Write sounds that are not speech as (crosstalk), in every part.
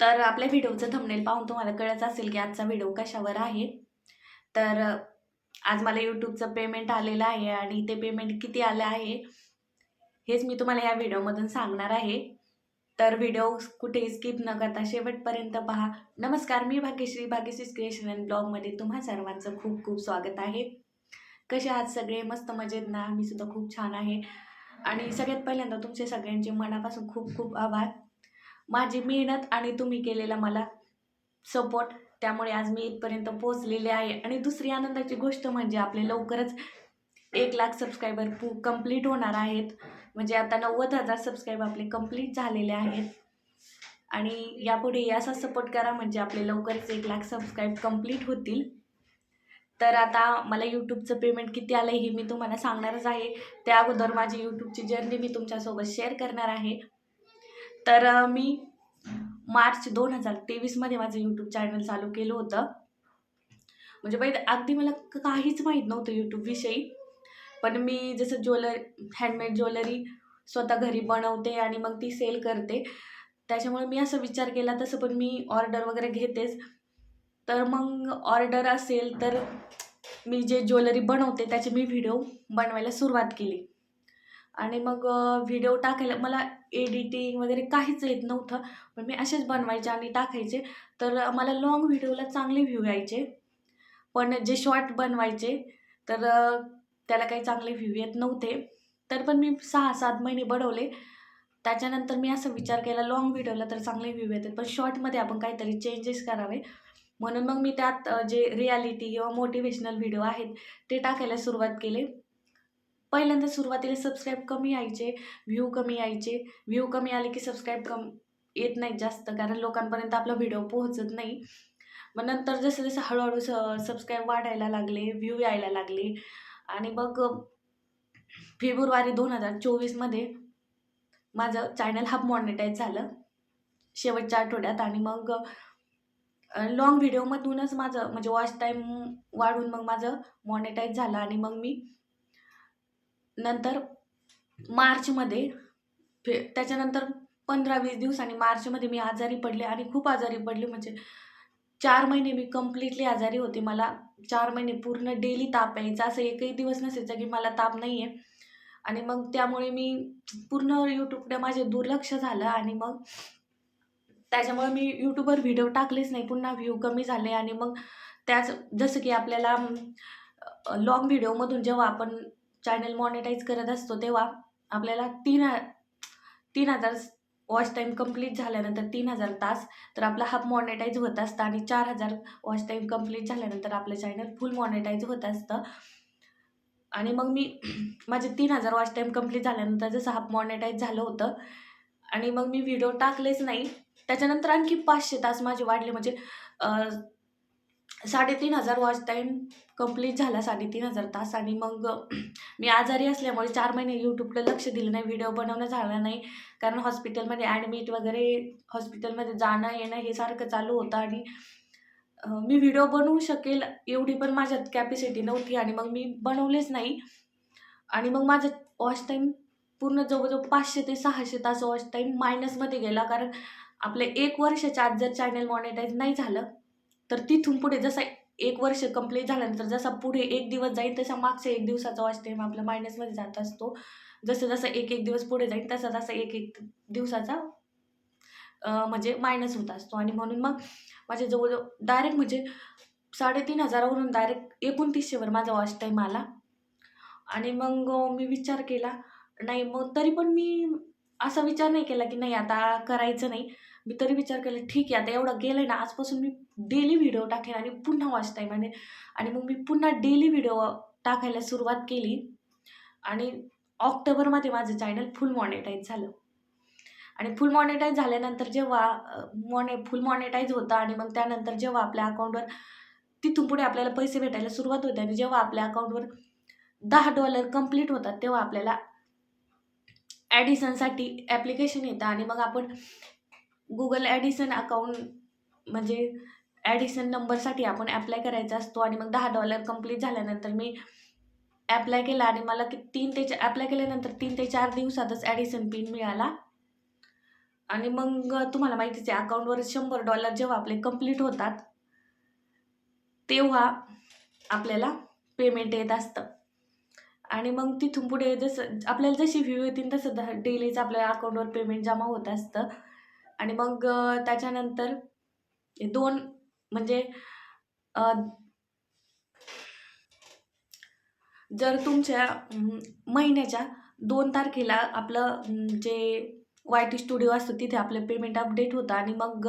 तर आपल्या व्हिडिओचं थंबनेल पाहून तुम्हाला कळत असेल की आजचा व्हिडिओ कशावर आहे. तर आज मला यूट्यूबचं पेमेंट आलेलं आहे आणि ते पेमेंट किती आलं आहे हेच मी तुम्हाला या व्हिडिओमधून सांगणार आहे. तर व्हिडिओ कुठे स्किप न करता शेवटपर्यंत पहा. नमस्कार मी भाग्यश्री भाग्यश्री क्रिएशन अँड ब्लॉगमध्ये तुम्हा सर्वांचं खूप खूप स्वागत आहे. कसे आहात सगळे? मस्त मजेत ना? मी सुद्धा खूप छान आहे. आणि सगळ्यात पहिल्यांदा तुमचे सगळ्यांचे मनापासून खूप खूप आभार. माझी मेहनत आणि तुम्ही केलेला मला सपोर्ट त्यामुळे आज मी इथपर्यंत पोहोचलेले आहे. आणि दुसरी आनंदाची गोष्ट म्हणजे आपले लवकरच एक लाख सबस्क्रायबर पू कंप्लीट होणार आहेत. म्हणजे आता नव्वद हजार सबस्क्राईब आपले कंप्लीट झालेले आहेत. आणि यापुढे असा सपोर्ट करा म्हणजे आपले लवकरच एक लाख सबस्क्राईब कंप्लीट होतील. तर आता मला यूट्यूबचं पेमेंट किती आलं हे मी तुम्हाला सांगणारच आहे. त्या अगोदर माझी यूट्यूबची जर्नी मी तुमच्यासोबत शेअर करणार आहे. तर मी मार्च दोन हजार तेवीसमध्ये माझं यूट्यूब चॅनल चालू केलं होतं. म्हणजे पहिले अगदी मला काहीच माहीत नव्हतं यूट्यूबविषयी पण मी जसं ज्वेलरी हँडमेड ज्वेलरी स्वतः घरी बनवते आणि मग ती सेल करते. त्याच्यामुळे मी असं विचार केला तसं पण मी ऑर्डर वगैरे घेतेच. तर मग ऑर्डर असेल तर मी जे ज्वेलरी बनवते त्याचे मी व्हिडिओ बनवायला सुरुवात केली. आणि मग व्हिडिओ टाकायला मला एडिटिंग वगैरे काहीच येत नव्हतं. पण मी असेच बनवायचे आणि टाकायचे. तर मला लॉंग व्हिडिओला चांगले व्ह्यू यायचे. पण जे शॉर्ट बनवायचे तर त्याला काही चांगले व्ह्यू येत नव्हते. तर पण मी सहा सात महिने बनवले. त्याच्यानंतर मी असं विचार केला लॉंग व्हिडिओला तर चांगले व्ह्यू येतात पण शॉर्टमध्ये आपण काहीतरी चेंजेस करावे. म्हणून मग मी त्यात जे रियालिटी किंवा मोटिवेशनल व्हिडिओ आहेत ते टाकायला सुरुवात केले. पहिल्यांदा सुरुवातीला सबस्क्राईब कमी यायचे व्ह्यू कमी यायचे. व्ह्यू कमी आले की सबस्क्राईब कम येत नाहीत जास्त कारण लोकांपर्यंत आपला व्हिडिओ पोहोचत नाही. मग नंतर जसं जसं हळूहळू स सबस्क्राईब वाढायला लागले व्ह्यू यायला लागले. आणि मग फेब्रुवारी दोन हजार चोवीसमध्ये माझं चॅनल हाफ मॉनिटाईज झालं शेवटच्या आठवड्यात. आणि मग लॉंग व्हिडिओमधूनच माझं म्हणजे वॉच टाईम वाढून मग माझं मॉनिटाईज झालं. आणि मग मी नंतर मार्चमध्ये फे त्याच्यानंतर पंधरा वीस दिवसांनी मार्चमध्ये मी आजारी पडले आणि खूप आजारी पडले. म्हणजे चार महिने मी कम्प्लिटली आजारी होते. मला चार महिने पूर्ण डेली ताप यायचा. असं एकही दिवस नसायचा की मला ताप नाही आहे आणि मग त्यामुळे मी पूर्ण यूट्यूबकडे माझे दुर्लक्ष झालं आणि मग त्याच्यामुळे मी यूट्यूबवर व्हिडिओ टाकलेच नाही. पुन्हा व्ह्यू कमी झाले आणि मग त्याच जसं की आपल्याला लॉंग व्हिडिओमधून जेव्हा आपण चॅनल मॉनिटाईज करत असतो तेव्हा आपल्याला तीन तीन हजार वॉच टाईम कंप्लीट झाल्यानंतर तीन हजार तास तर आपला हाफ मॉनिटाईज होत असतं आणि चार हजार वॉच टाईम कंप्लीट झाल्यानंतर आपलं चॅनल फुल मॉनिटाईज होत असतं. आणि मग मी (clears throat) माझे तीन हजार वॉच टाईम कंप्लीट झाल्यानंतर जसं हाफ मॉनिटाईज झालं होतं आणि मग मी व्हिडिओ टाकलेच नाही त्याच्यानंतर आणखी पाचशे तास माझे वाढले. म्हणजे साडेतीन हजार वॉच टाईम कंप्लीट झाला साडेतीन हजार तास आणि मग मी आजारी असल्यामुळे चार महिने यूट्यूबला लक्ष दिलं नाही व्हिडिओ बनवणं झालं नाही. कारण हॉस्पिटलमध्ये ॲडमिट वगैरे हॉस्पिटलमध्ये जाणं येणं हे सारखं चालू होतं आणि मी व्हिडिओ बनवू शकेल एवढी पण माझ्यात कॅपॅसिटी नव्हती आणि मग मी बनवलेच नाही. आणि मग माझं वॉच टाईम पूर्ण जवळजवळ पाचशे ते सहाशे तास वॉच टाईम मायनसमध्ये गेला. कारण आपले एक वर्षाच्या आत जर चॅनल मॉनिटाईज नाही झालं तर तिथून पुढे जसं एक वर्ष कंप्लीट झाल्यानंतर जसा पुढे एक दिवस जाईल तसा मागचा एक दिवसाचा वॉच टाईम आपला मायनसमध्ये जात असतो. जसं जसं एक एक दिवस पुढे जाईल तसा तसा एक एक दिवसाचा म्हणजे मायनस होत असतो. आणि म्हणून मग माझ्या जवळजवळ डायरेक्ट म्हणजे साडेतीन हजारावरून डायरेक्ट एकोणतीसशेवर माझा वॉच टाईम आला. आणि मग मी विचार केला नाही मग तरी पण मी असा विचार नाही केला की नाही आता करायचं नाही. मी तरी विचार केला ठीक आहे आता एवढं गेलं आहे ना आजपासून मी डेली व्हिडिओ टाकेन आणि पुन्हा वॉच टाईम आणि आणि मग मी पुन्हा डेली व्हिडिओ टाकायला सुरुवात केली आणि ऑक्टोबरमध्ये माझं चॅनल फुल मॉनिटाईज झालं. आणि फुल मॉनिटाईज झाल्यानंतर जेव्हा मॉने फुल मॉनिटाईज होतं आणि मग त्यानंतर जेव्हा आपल्या अकाउंटवर तिथून पुढे आपल्याला पैसे भेटायला सुरुवात होते आणि जेव्हा आपल्या अकाउंटवर दहा डॉलर कंप्लीट होतात तेव्हा आपल्याला ॲडिसनसाठी ॲप्लिकेशन येतं आणि मग आपण गुगल ॲडिसन अकाउंट म्हणजे ॲडिसन नंबरसाठी आपण ॲप्लाय करायचा असतो आणि मग दहा डॉलर कंप्लीट झाल्यानंतर मी ॲप्लाय केला आणि मला की तीन ते ॲप्लाय केल्यानंतर तीन ते चार दिवसातच ॲडिसन पिन मिळाला. आणि मग तुम्हाला माहितीच आहे अकाउंटवर शंभर डॉलर जेव्हा आपले कंप्लीट होतात तेव्हा आपल्याला पेमेंट येत असतं. आणि मग तिथून पुढे जसं आपल्याला जशी व्ह्यू येतील तसं द डेलीचं आपल्या अकाउंटवर पेमेंट जमा होत असतं. आणि मग त्याच्यानंतर दोन म्हणजे जर तुमच्या महिन्याच्या दोन तारखेला आपलं जे वाय टी स्टुडिओ असतो तिथे आपलं पेमेंट अपडेट होतं आणि मग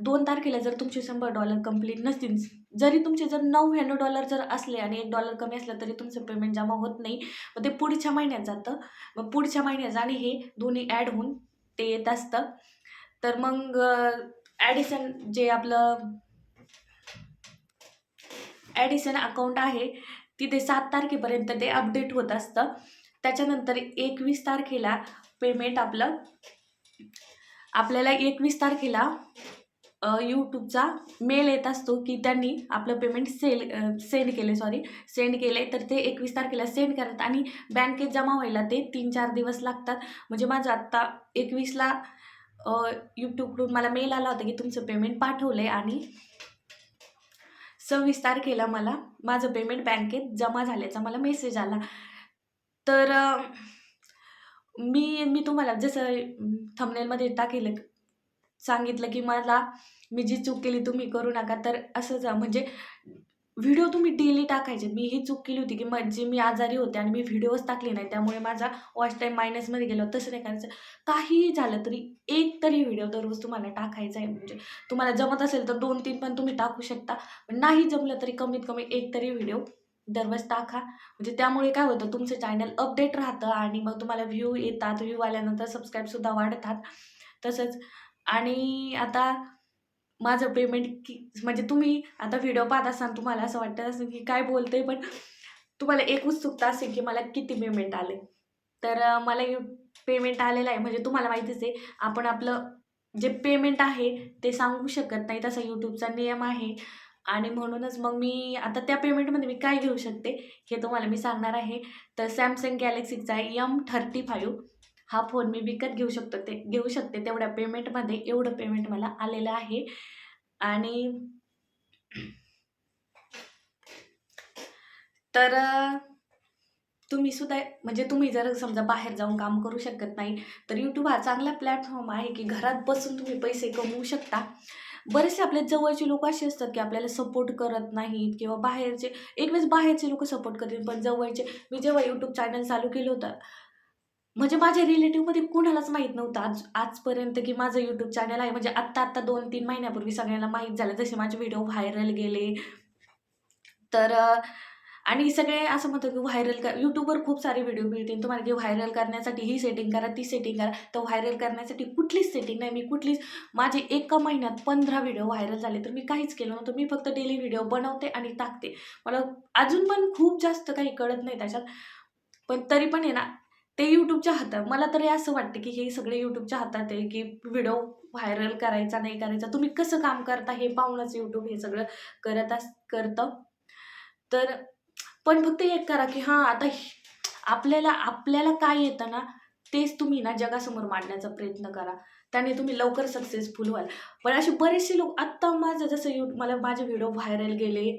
दोन तारखेला जर तुमचे शंभर डॉलर कंप्लीट नसतील जरी तुमचे जर नव्याण्णव डॉलर जर असले आणि एक डॉलर कमी असलं तरी तुमचं पेमेंट जमा होत नाही. मग ते पुढच्या महिन्यात जातं. मग पुढच्या महिन्यात आणि हे दोन्ही ॲड होऊन ते येत असतं. तर मग ॲडिसन जे आपलं ॲडिसन अकाउंट आहे तिथे सात तारखेपर्यंत ते अपडेट होत असतं. त्याच्यानंतर एकवीस तारखेला पेमेंट आपलं आपल्याला एकवीस तारखेला यूट्यूबचा मेल येत असतो की त्यांनी आपलं पेमेंट सेल सेंड केले सॉरी सेंड केले. तर ते एकवीस तारखेला सेंड करतात आणि बँकेत जमा व्हायला ते तीन चार दिवस लागतात. म्हणजे माझं आत्ता एकवीसला यूट्यूबकडून मला मेल आला होता की तुमचं पेमेंट पाठवलं आहे आणि सव्वीस तारखेला मला माझं पेमेंट बँकेत जमा झाल्याचा मला मेसेज आला. तर मी मी तुम्हाला जसं थंबनेलमध्ये टाकेलं सांगितलं की मला मी जी चूक केली तुम्ही करू नका. तर असं जा म्हणजे व्हिडिओ तुम्ही डेली टाकायचे. मी ही चूक केली होती की म्हणजे मी आजारी होते आणि मी व्हिडिओच टाकले नाही त्यामुळे माझा वॉच टाईम मायनसमध्ये गेलो. तसं नाही करायचं. काहीही झालं तरी एक तरी व्हिडिओ दररोज तुम्हाला टाकायचा आहे. म्हणजे तुम्हाला जमत असेल तर दोन तीन पण तुम्ही टाकू शकता. पण नाही जमलं तरी कमीत कमी एक तरी व्हिडिओ दररोज टाका. म्हणजे त्यामुळे काय होतं तुमचं चॅनल अपडेट राहतं आणि मग तुम्हाला व्ह्यू येतात. व्ह्यू आल्यानंतर सबस्क्राईबसुद्धा वाढतात. तसंच. आणि आता माझं पेमेंट की म्हणजे तुम्ही आता व्हिडिओ पाहत असाल तुम्हाला असं वाटत असेल की काय बोलते पण तुम्हाला एक उत्सुकता असेल की मला किती पेमेंट आले. तर मला पेमेंट आलेलं आहे. म्हणजे तुम्हाला माहितीच आहे आपण आपलं जे पेमेंट आहे ते सांगू शकत नाही. तसा यूट्यूबचा नियम आहे. आणि म्हणूनच मग मी आता त्या पेमेंटमध्ये मी काय घेऊ शकते हे तुम्हाला मी सांगणार आहे. तर सॅमसंग गॅलेक्सीचा एम थर्टी फाईव्ह हा फोन मी विकत घेऊ शकतो ते घेऊ शकते तेवढ्या पेमेंटमध्ये एवढं पेमेंट मला आलेलं आहे. आणि तर तुम्ही सुद्धा म्हणजे तुम्ही जर समजा बाहेर जाऊन काम करू शकत नाही तर यूट्यूब हा चांगला प्लॅटफॉर्म आहे की घरात बसून तुम्ही पैसे कमवू शकता. बरेचसे आपल्या जवळचे लोक असे असतात की आपल्याला सपोर्ट करत नाहीत किंवा बाहेरचे एक वेळेस बाहेरचे लोक सपोर्ट करतील पण जवळचे मी जेव्हा यूट्यूब चॅनल चालू केलं होतं म्हणजे माझ्या रिलेटिव्हमध्ये कुणालाच माहीत नव्हतं. आज आजपर्यंत की माझं यूट्यूब चॅनल आहे. म्हणजे आत्ता आत्ता दोन तीन महिन्यापूर्वी सगळ्यांना माहीत झालं. जसे माझे व्हिडिओ व्हायरल गेले. तर आणि सगळे असं म्हणतो की व्हायरल कर यूट्यूबवर खूप सारे व्हिडिओ मिळतील. तुम्हाला की व्हायरल करण्यासाठी ही सेटिंग करा ती सेटिंग करा. तर व्हायरल करण्यासाठी कुठलीच सेटिंग नाही. मी कुठलीच माझे एका महिन्यात पंधरा व्हिडिओ व्हायरल झाले तर मी काहीच केलं नव्हतं. मी फक्त डेली व्हिडिओ बनवते आणि टाकते. मला अजून पण खूप जास्त काही कळत नाही त्याच्यात. पण तरी पण आहे ना ते यूट्यूबच्या हातात मला तरी असं वाटतं की हे सगळे यूट्यूबच्या हातात आहे की व्हिडिओ व्हायरल करायचा नाही करायचा. तुम्ही कसं काम करता हे पाहूनच यूट्यूब हे सगळं करत अस करतं. तर पण फक्त एक करा की हां आता आपल्याला आपल्याला काय येतं ना तेच तुम्ही ना जगासमोर मांडण्याचा प्रयत्न करा. त्याने तुम्ही लवकर सक्सेसफुल व्हाल. पण असे बरेचसे लोक आत्ता माझं जसं यू मला माझे व्हिडिओ व्हायरल गेले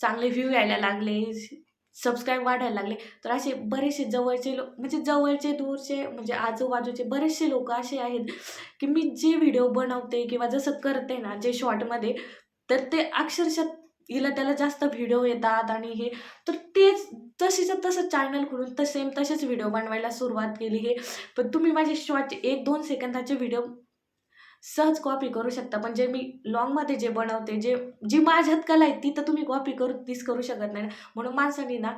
चांगले व्ह्यू यायला लागले सबस्क्राईब वाढायला लागले. तर असे बरेचसे जवळचे लोक म्हणजे जवळचे दूरचे म्हणजे आजूबाजूचे बरेचसे लोक असे आहेत की मी जे व्हिडिओ बनवते किंवा जसं करते ना जे शॉर्टमध्ये तर ते अक्षरशः हिला त्याला जास्त व्हिडिओ येतात आणि हे तर तेच तशीचं तसं चॅनल खोलून तर सेम तसेच व्हिडिओ बनवायला सुरुवात केली हे. पण तुम्ही माझे शॉर्ट एक दोन सेकंदाचे व्हिडिओ सहज कॉपी करू शकता. पण जे मी लॉंगमध्ये जे बनवते जे जी माझ्यात कला आहे ती तर तुम्ही कॉपी करू तीच करू शकत नाही. ना. म्हणून माणसांनी ना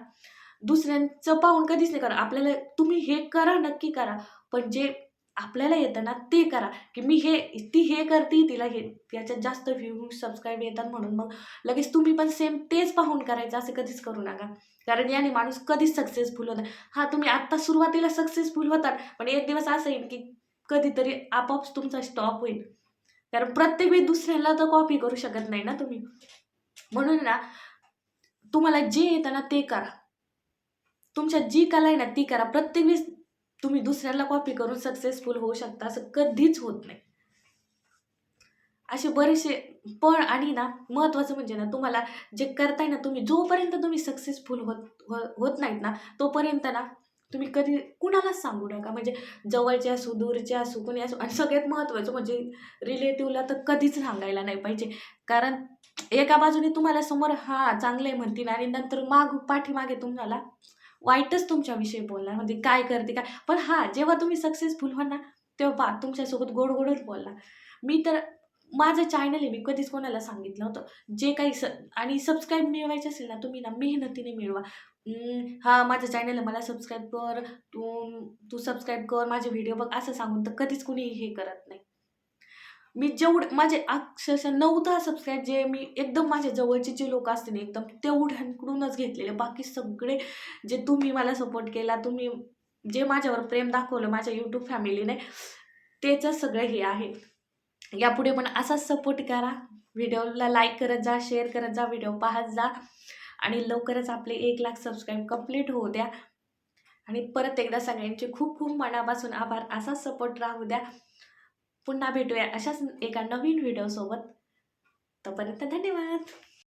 दुसऱ्यांचं पाहून कधीच नाही करा. आपल्याला तुम्ही हे करा नक्की करा. पण जे आपल्याला येतं ना ते करा. की मी हे ती हे करते तिला हे याच्यात जास्त व्ह्यू सबस्क्राईब येतात म्हणून मग लगेच तुम्ही पण सेम तेच पाहून करायचं असं कधीच करू नका. कारण याने माणूस कधीच सक्सेसफुल होत हा तुम्ही आत्ता सुरुवातीला सक्सेसफुल होतात पण एक दिवस असं येईल की कधीतरी आपोआप तुमचा स्टॉप होईल. कारण प्रत्येक वेळी दुसऱ्याला तर कॉपी करू शकत नाही ना तुम्ही. म्हणून ना तुम्हाला जे येतं ना ते करा. तुमच्या जी कला आहे ना ती करा. प्रत्येक वेळेस तुम्ही दुसऱ्याला कॉपी करून सक्सेसफुल होऊ शकता असं कधीच होत नाही. असे बरेचसे पण आणि ना महत्त्वाचं म्हणजे ना तुम्हाला जे करताय ना तुम्ही जोपर्यंत तुम्ही सक्सेसफुल होत हो- होत नाहीत ना तोपर्यंत ना तुम्ही कधी कुणालाच सांगू नका. म्हणजे जवळचे असू दूरचे असू कुणी असू आणि सगळ्यात महत्त्वाचं म्हणजे रिलेटिव्हला तर कधीच सांगायला नाही पाहिजे. कारण एका बाजूने तुम्हाला समोर हा चांगले म्हणतील आणि नंतर माग पाठीमागे तुम्हाला वाईटच तुमच्याविषयी बोलणार. म्हणजे काय करते काय? पण हा जेव्हा तुम्ही सक्सेसफुल व्हाल ना तेव्हा तुमच्यासोबत गोड गोडच बोलणार. मी तर माझं चॅनल आहे मी कधीच कोणाला सांगितलं होतं जे काही स आणि सबस्क्राईब मिळवायचे असेल ना तुम्ही ना मेहनतीने मिळवा. हा माझं चॅनल आहे मला सबस्क्राईब कर. तू तू सबस्क्राईब कर माझे व्हिडिओ बघ असं सांगून तर कधीच कुणी हे करत नाही. मी जेवढं माझे अक्षरशः नऊ दहा सबस्क्राईब जे मी एकदम माझ्या जवळचे जे लोक असतील एकदम तेवढ्यांकडूनच घेतलेले. बाकी सगळे जे तुम्ही मला सपोर्ट केला तुम्ही जे माझ्यावर प्रेम दाखवलं माझ्या यूट्यूब फॅमिलीने तेच सगळं हे आहे. यापुढे पण असाच सपोर्ट करा. व्हिडिओला लाईक करत जा शेअर करत जा व्हिडिओ पाहत जा. आणि लवकरच आपले एक लाख सबस्क्राईब कंप्लीट होऊ द्या. आणि परत एकदा सगळ्यांचे खूप खूप मनापासून आभार. असाच सपोर्ट राहू द्या. पुन्हा भेटूया अशाच एका नवीन व्हिडिओसोबत. तोपर्यंत धन्यवाद.